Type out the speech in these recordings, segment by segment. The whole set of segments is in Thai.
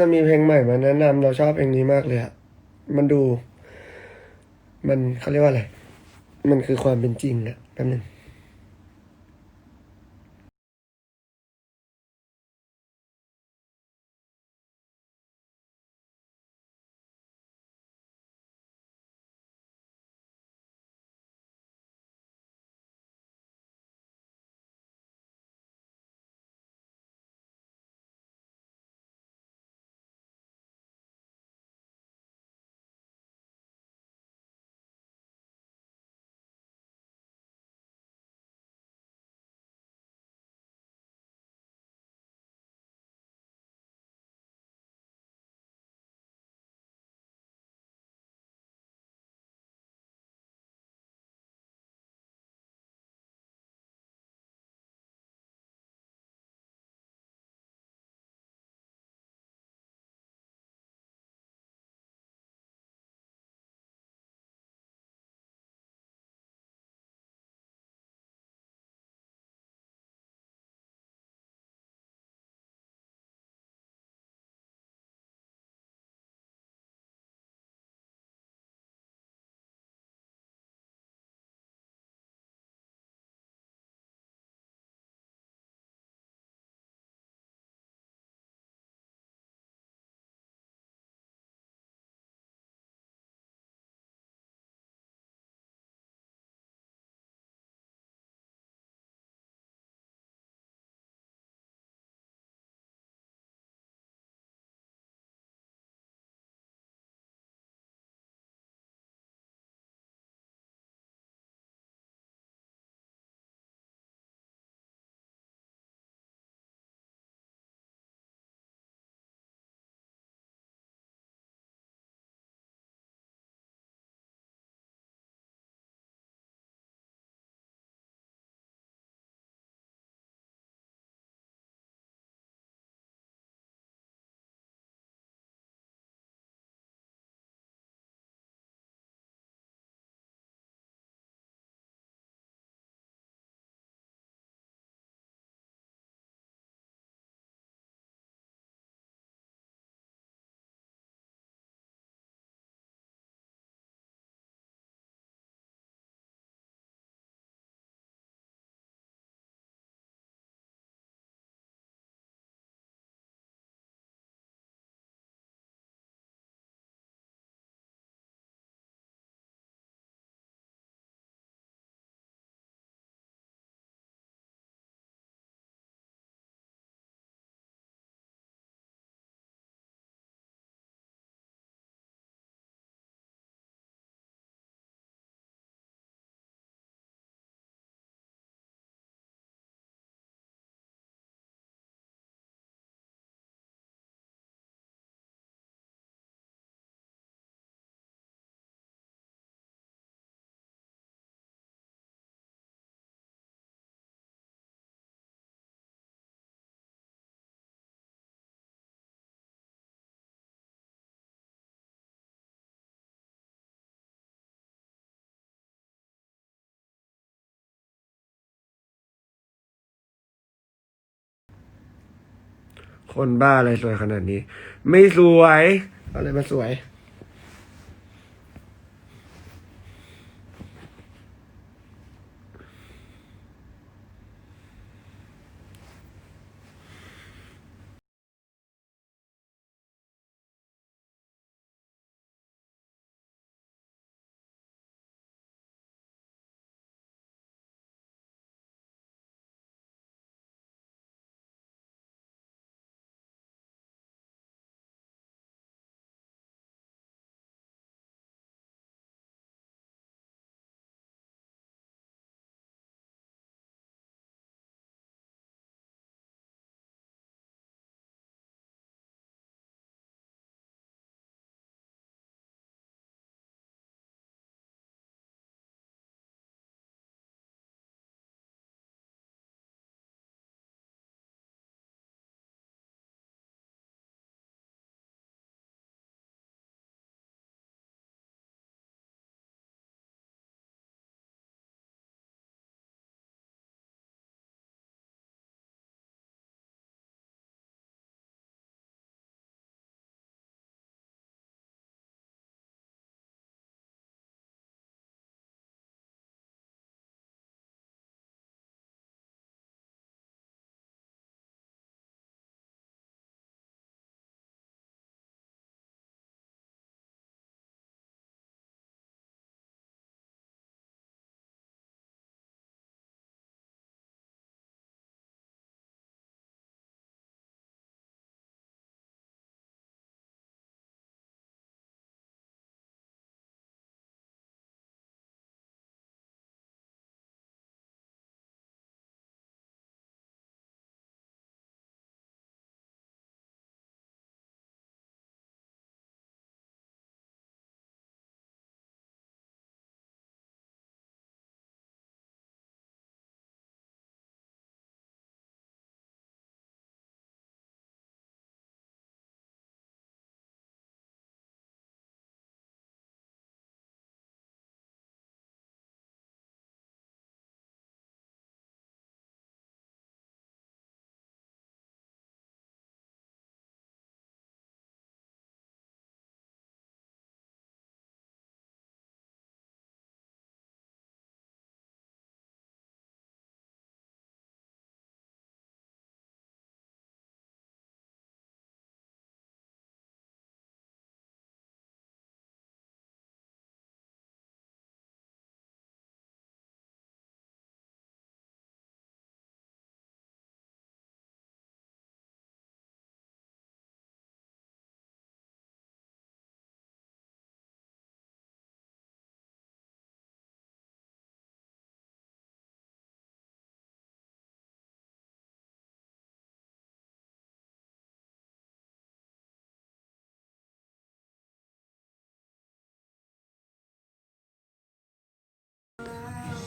จะมีเพลงใหม่มาแนะนำเราชอบเพลงนี้มากเลยอะมันดู มันเขาเรียกว่าอะไร มันคือความเป็นจริงอะแป๊บนึง คนบ้าอะไรสวยขนาดนี้ ไม่สวยอาอะไรมาสวย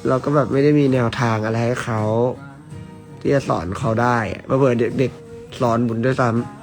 เราก็แบบไม่ได้มีแนวทางอะไรให้เขาที่จะสอนเขาได้มาเบื่อเด็กๆสอนบุญด้วยซ้ำ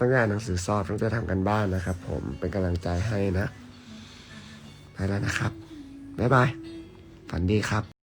ต้องอ่านหนังสือสอบต้องจะทำกันบ้านนะครับ ผมเป็นกำลังใจให้นะ ไปแล้วนะครับ บ๊ายบาย ฝันดีครับ